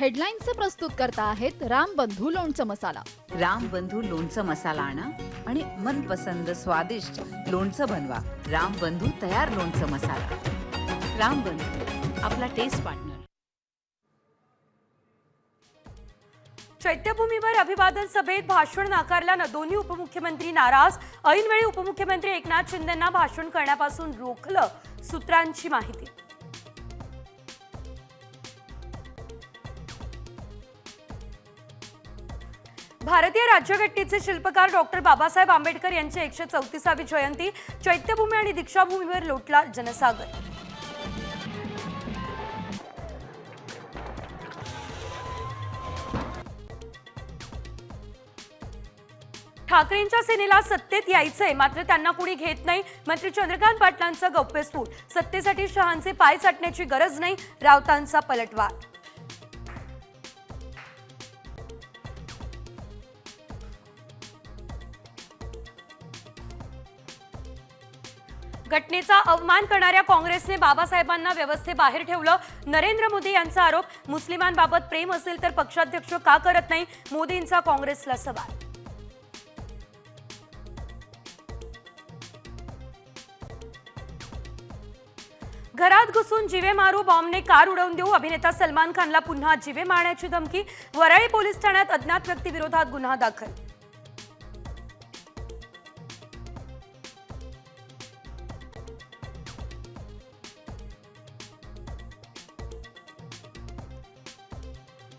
हेडलाईन्सचे प्रस्तुत करता आहेत रामबंधू लोणचं मसाला. रामबंधू लोणचं मसाला आणा आणि मनपसंद स्वादिष्ट लोणचं बनवा. रामबंधू तयार लोणचं मसाला. रामबंधू आपला टेस्ट पार्टनर चैत्यभूमीवर अभिवादन सभेत भाषण नाकारल्यानं दोन्ही उपमुख्यमंत्री नाराज. ऐनवेळी उपमुख्यमंत्री एकनाथ शिंदेंना भाषण करण्यापासून रोखलं सूत्रांची माहिती. भारतीय राज्यघटनेचे शिल्पकार डॉक्टर बाबासाहेब आंबेडकर यांची एकशे चौतीसावी जयंती चैत्यभूमी आणि दीक्षाभूमीवर लोटला जनसागर. ठाकरेंच्या सेनेला सत्तेत यायचंय मात्र त्यांना कुणी घेत नाही. मंत्री चंद्रकांत पाटलांचं गौप्यस्फोट सत्तेसाठी शहांचे पाय चाटण्याची गरज नाही राऊतांचा पलटवार. घटनेचा अवमान करणाऱ्या काँग्रेसने बाबासाहेबांना व्यवस्थेबाहेर ठेवलं. नरेंद्र मोदी यांचा आरोप मुस्लिमांबाबत प्रेम असेल तर पक्षाध्यक्ष का करत नाही? मोदींचा काँग्रेसला सवाल. घरात घुसून जिवे मारू बॉम्बने कार उडवून देऊ अभिनेता सलमान खानला पुन्हा जिवे मारण्याची धमकी वराळी पोलीस ठाण्यात अज्ञात व्यक्तीविरोधात गुन्हा दाखल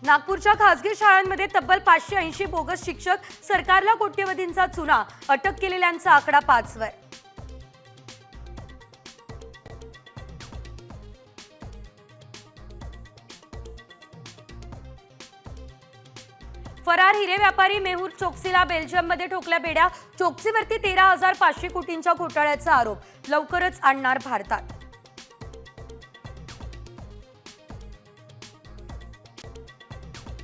नागपूरच्या खासगी शाळांमध्ये तब्बल पाचशे ऐंशी बोगस शिक्षक सरकारला कोट्यवधींचा चुना अटक केलेल्यांचा आकडा पाचवर फरार हिरे व्यापारी मेहूर चोक्सीला बेल्जियममध्ये ठोकल्या बेड्या चोक्सीवरती तेरा हजार पाचशे कोटींच्या घोटाळ्याचा आरोप लवकरच आणणार भारतात.